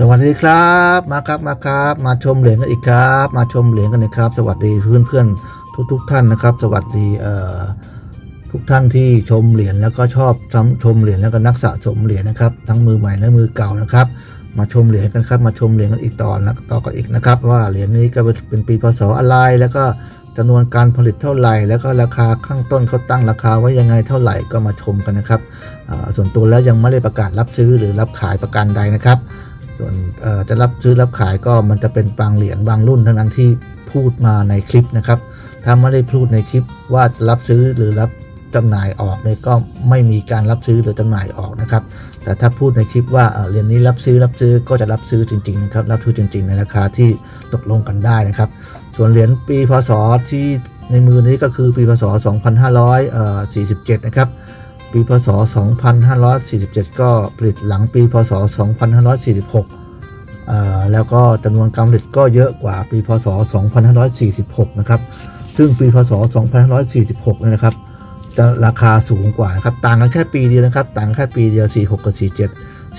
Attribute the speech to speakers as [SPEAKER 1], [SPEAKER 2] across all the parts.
[SPEAKER 1] สวัสดีครับ มาครับมาครับ มาชมเหรียญกันอีกครับ มาชมเหรียญกันนะครับ สวัสดีเพื่อนเพื่อนทุกทุกท่านนะครับ สวัสดีเอ่อทุกท่านที่ชมเหรียญแล้วก็ชอบชมเหรียญแล้วก็นักสะสมเหรียญนะครับ ทั้งมือใหม่และมือเก่านะครับ มาชมเหรียญกันครับ มาชมเหรียญกันอีกตอนะต่อกันอีกนะครับ ว่าเหรียญนี้ก็เป็นปีพศอะไรแล้วก็จำนวนการผลิตเท่าไหร่ แล้วก็ราคาข้างต้นเขาตั้งราคาไว้ยังไงเท่าไหร่ก็มาชมกันนะครับส่วนตัวแล้วยังไม่ได้ประกาศรับซื้อหรือรับขายประกันใดนะครับ ส่วนจะรับซื้อรับขายก็มันจะเป็นบางเหรียญบางรุ่นเท่านั้นที่พูดมาในคลิปนะครับ ถ้าไม่ได้พูดในคลิปว่ารับซื้อหรือรับจำหน่ายออกเนี่ยก็ไม่มีการรับซื้อหรือจำหน่ายออกนะครับ แต่ถ้าพูดในคลิปว่าเอ่อเหรียญนี้รับซื้อรับซื้อก็จะรับซื้อจริงๆนะครับรับซื้อจริง ๆ ในราคาที่ตกลงกันได้นะครับ ส่วนเหรียญปีพศที่ในมือนี้ก็คือปีพศ 2547 นะครับ ปีพศ 2547 ก็ผลิตหลังปีพศ 2546เอ่อแล้วก็จำนวนการผลิตก็เยอะกว่าปีพศ 2546 นะครับ ซึ่งปีพศ 2546 เนี่ยนะครับ จะราคาสูงกว่านะครับ ต่างกันแค่ปีเดียวนะครับ ต่างกันแค่ปีเดียว 46 กับ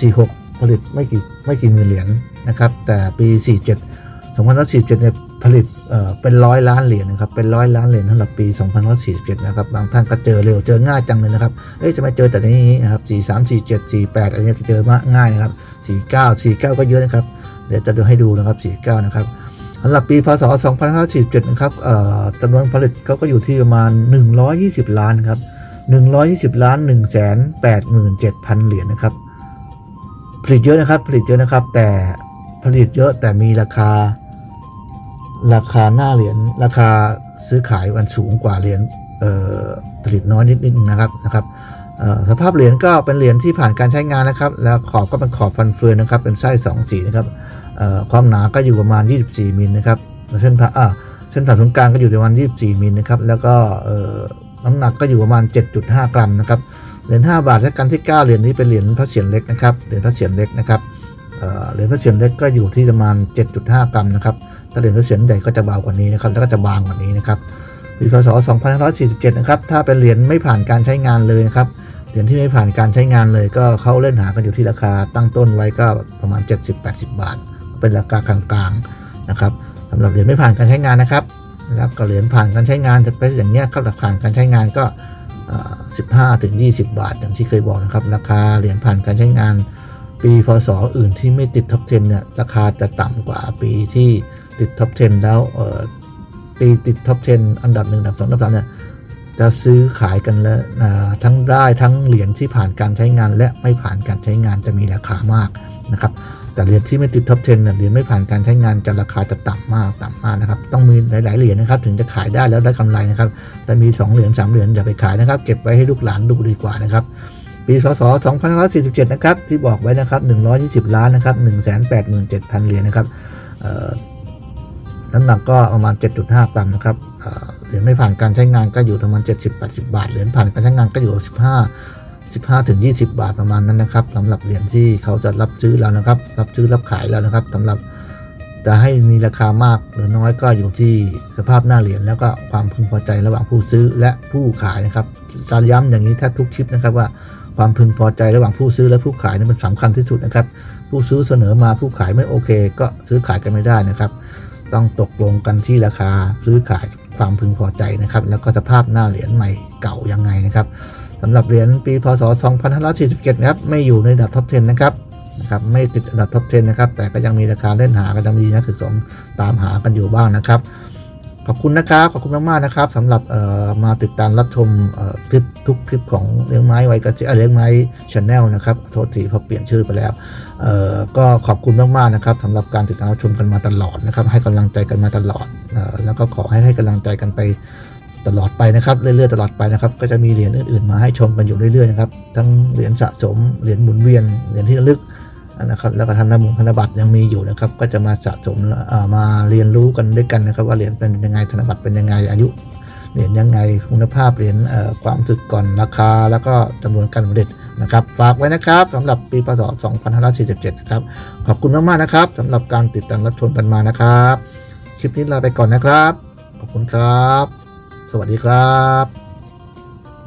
[SPEAKER 1] 47 46 ผลิตไม่กี่ไม่กี่หมื่นเหรียญนะครับ แต่ปี 47 2547 เนี่ย ผลิตเอ่อเป็นร้อยล้านเหรียญนะครับ เป็นร้อยล้านเหรียญสำหรับปี 2547 นะครับ บางท่านก็เจอเร็ว เจอง่ายจังเลยนะครับ เอ้ยจะไม่เจอแต่อย่างนี้นะครับ 43 47 48อะไรเงี้ยจะเจอมากง่ายนะครับ 49 49 ก็เยอะนะครับ เดี๋ยวจะดูให้ดูนะครับ 49 นะครับสำหรับปีพศ 2547 นะครับเอ่อจำนวนผลิตเขาก็อยู่ที่ประมาณ 120 ล้านครับ 120 ล้าน 187,000 เหรียญนะครับ ผลิตเยอะนะครับ ผลิตเยอะนะครับ แต่ผลิตเยอะแต่มีราคา ราคาหน้าเหรียญราคาซื้อขายมันสูงกว่าเหรียญผลิตน้อยนิดนึงนะครับนะครับสภาพเหรียญก็เป็นเหรียญที่ผ่านการใช้งานนะครับ แล้วขอบก็เป็นขอบฟันเฟืองนะครับ เป็นไส้2สีนะครับความหนาก็อยู่ประมาณ 24มิลนะครับเส้นผ่าอ่าเส้นผ่าศูนย์กลางก็อยู่ประมาณ 24มิลนะครับ แล้วก็น้ำหนักก็อยู่ประมาณ 7.5 กรัมนะครับ เหรียญ5บาทและกันที่ 9 เหรียญนี้เป็นเหรียญพระเศียรเล็กนะครับ เหรียญพระเศียรเล็กนะครับ เหรียญพระเศียรเล็กก็อยู่ที่ประมาณ 7.5 กรัมนะครับ ถ้าเหรียญพระเศียรใหญ่ก็จะเบากว่านี้นะครับ แล้วก็จะบางกว่านี้นะครับ ปีพศ 2547 นะครับ ถ้าเป็นเหรียญไม่ผ่านการใช้งานเลยนะครับ เหรียญที่ไม่ผ่านการใช้งานเลย ก็เขาเล่นหากันอยู่ที่ราคาตั้งต้นไว้ก็ประมาณ 70-80 บาท เป็นราคากลางๆนะครับสำหรับเหรียญไม่ผ่านการใช้งานนะครับแล้วก็เหรียญผ่านการใช้งานจะเป็นอย่างเนี้ยครับผ่านการใช้งานก็ 15ถึง20 บาทอย่างที่เคยบอกนะครับ ราคาเหรียญผ่านการใช้งาน ปีพศอื่นที่ไม่ติดท็อป 10 เนี่ย ราคาจะต่ำกว่าปีที่ติดท็อป 10 แล้วปีติดท็อป 10 อันดับหนึ่งอันดับสองอันดับสามเนี่ย จะซื้อขายกันแล้วทั้งได้ทั้งเหรียญที่ผ่านการใช้งาน และไม่ผ่านการใช้งานจะมีราคามากนะครับแต่เหรียญที่ไม่ติดท็อป 10เนี่ยเหรียญไม่ผ่านการใช้งานจะราคาจะต่ำมากต่ำมากนะครับ ต้องมีหลาย ๆ เหรียญนะครับ ถึงจะขายได้แล้วได้กำไรนะครับ แต่มี 2 เหรียญ3เหรียญอย่าไปขายนะครับ เก็บไว้ให้ลูกหลานดูดีกว่านะครับ ปีพศ2547 นะครับ ที่บอกไว้นะครับ 120 ล้านนะครับ 187,000 เหรียญนะครับน้ำหนักก็ประมาณ 7.5 กรัมนะครับเหรียญไม่ผ่านการใช้งานก็อยู่ประมาณ 70-80 บาท เหรียญผ่านการใช้งานก็อยู่ 15 15ถึง20 บาทประมาณนั้นนะครับสำหรับเหรียญที่เขาจะรับซื้อแล้วนะครับ รับซื้อรับขายแล้วนะครับสำหรับจะให้มีราคามากหรือน้อยก็อยู่ที่สภาพหน้าเหรียญแล้วก็ความพึงพอใจระหว่างผู้ซื้อและผู้ขายนะครับจะย้ำอย่างนี้ถ้าทุกคลิปนะครับว่า ความพึงพอใจระหว่างผู้ซื้อและผู้ขายนี่มันสำคัญที่สุดนะครับ ผู้ซื้อเสนอมาผู้ขายไม่โอเค ก็ซื้อขายกันไม่ได้นะครับ ต้องตกลงกันที่ราคาซื้อขายความพึงพอใจนะครับ แล้วก็สภาพหน้าเหรียญใหม่เก่ายังไงนะครับสำหรับเหรียญปีพศ 2547นะครับไม่อยู่ในดับท็อป 10 นะครับนะครับไม่ติดอันดับท็อป 10 นะครับ แต่ก็ยังมีราคาเล่นหากันยังมีนักศึกษาตามหากันอยู่บ้างนะครับ ขอบคุณนะครับ ขอบคุณมากๆนะครับสำหรับมาติดตามรับชมคลิปทุกคลิปของเลี้ยงไม้ไว้กับเอ่อเลี้ยงไม้ชาแนลนะครับโทษทีเพราะเปลี่ยนชื่อไปแล้ว ก็ขอบคุณมากๆนะครับสำหรับการติดตามรับชมกันมาตลอดนะครับ ให้กำลังใจกันมาตลอดออแล้วก็ขอให้ให้กำลังใจกันไปตลอดไปนะครับเรื่อยๆตลอดไปนะครับ ก็จะมีเหรียญอื่นๆ มาให้ชมกันอยู่เรื่อยๆนะครับทั้งเหรียญสะสมเหรียญหมุนเวียนเหรียญที่ระลึก นะครับแล้วก็ธนบุญธนบัตรยังมีอยู่นะครับ ก็จะมาสะสมมาเรียนรู้กันด้วยกันนะครับ ว่าเหรียญเป็นยังไงธนบัตรเป็นยังไงอายุเหรียญยังไงคุณภาพเหรียญความรู้สึกก่อนราคา แล้วก็จำนวนการผลิตนะครับ ฝากไว้นะครับสำหรับปีพศ 2547 นะครับ ขอบคุณมาก ๆ นะครับสำหรับการติดตามรับชมกันมานะครับ คลิปนี้ลาไปก่อนนะครับ ขอบคุณครับ สวัสดีครับ